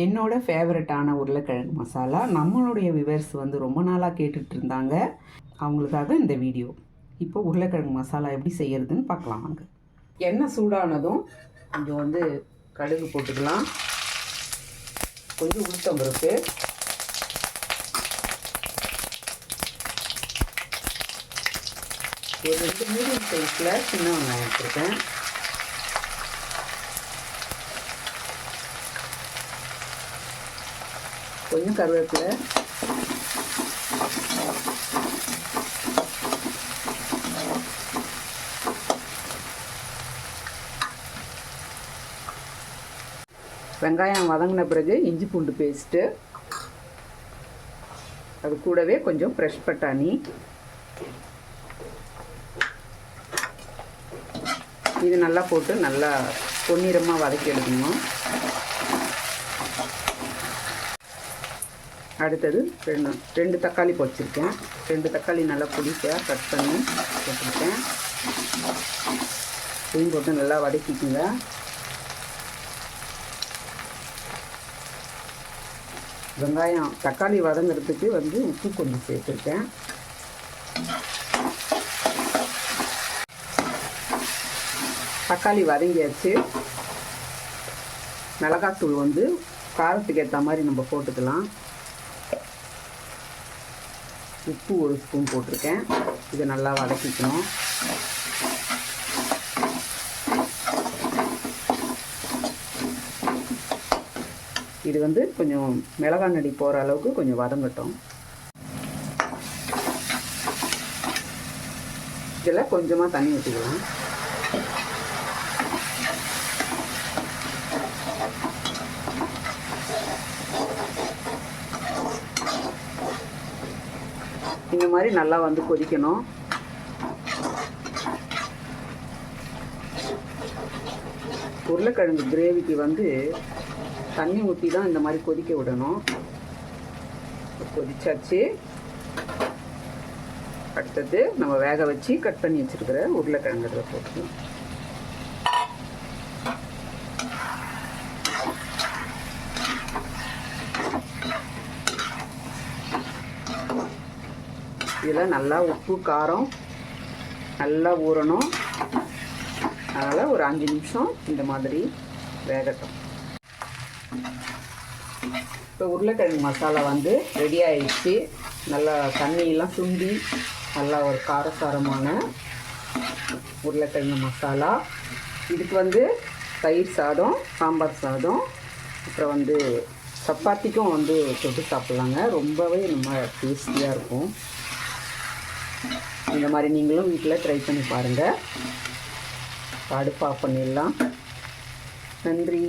என்னோட ஃபேவரட்டான உருளைக்கிழங்கு மசாலா. நம்மளுடைய விவர்ஸ் வந்து ரொம்ப நாளாக கேட்டுட்டு இருந்தாங்க அவங்களுக்காக இந்த வீடியோ இப்போ உருளைக்கிழங்கு மசாலா எப்படி செய்யறதுன்னு பார்க்கலாம் வாங்க. எண்ணெய் சூடானதும் கொஞ்சம் வந்து கடுகு போட்டுக்கலாம். கொஞ்சம் உளுத்தம் பருப்பு. ஒரு ரெண்டு மீடியம் சைஸில் சின்ன வெங்காயம் வச்சுருக்கேன். கொஞ்சம் கருவேப்பிலை. வெங்காயம் வதங்கின பிறகு இஞ்சி பூண்டு பேஸ்ட்டு அது கூடவே கொஞ்சம் ஃப்ரெஷ் பட்டாணி. இது நல்லா போட்டு நல்லா பொன்னிறமாக வதக்கி எடுக்கணும். அடுத்தது ரெண்டு ரெண்டு தக்காளி பொடிச்சிருக்கேன் ரெண்டு தக்காளி நல்லா பொடிசாக கட் பண்ணி போட்டிருக்கேன். இதையும் போட்டு நல்லா வதக்கிக்குங்க. வெங்காயம் தக்காளி வதங்கிறதுக்கு வந்து உப்பு கொஞ்சம் சேர்த்துருக்கேன். தக்காளி வதங்கியாச்சு. மிளகாத்தூள் வந்து காரத்துக்கு ஏற்ற மாதிரி நம்ம போட்டுக்கலாம். உப்பு ஒரு ஸ்பூன் போட்டிருக்கேன். இதை நல்லா வதக்கிக்கணும். இது வந்து கொஞ்சம் மிளகாய் நடி போகிற அளவுக்கு கொஞ்சம் வதங்கட்டும். இதில் கொஞ்சமாக தண்ணி ஊற்றிக்கலாம். இந்த மாதிரி நல்லா வந்து கொதிக்கணும். உருளைக்கிழங்கு கிரேவிக்கு வந்து தண்ணி ஊற்றி தான் இந்த மாதிரி கொதிக்க விடணும். கொதிச்சாச்சு. அடுத்தது நம்ம வேக வச்சு கட் பண்ணி வச்சுருக்கிற உருளைக்கிழங்கு இதில் போட்டு இதில் நல்லா உப்பு காரம் நல்லா ஊறணும். அதனால் ஒரு அஞ்சு நிமிஷம் இந்த மாதிரி வேகட்டும். இப்போ உருளைக்கிழங்கு மசாலா வந்து ரெடி ஆயிடுச்சு. நல்லா தண்ணியெல்லாம் சுண்டி நல்லா ஒரு காரசாரமான உருளைக்கிழங்கு மசாலா. இதுக்கு வந்து தயிர் சாதம் சாம்பார் சாதம் அப்புறம் வந்து சப்பாத்திக்கும் வந்து தொட்டு சாப்பிட்லாங்க. ரொம்பவே நம்ம டேஸ்டியாக இருக்கும். இந்த மாதிரி நீங்களும் வீட்டில் ட்ரை பண்ணி பாருங்கள் அடுப்பு ஆஃப் பண்ணிடலாம். நன்றி.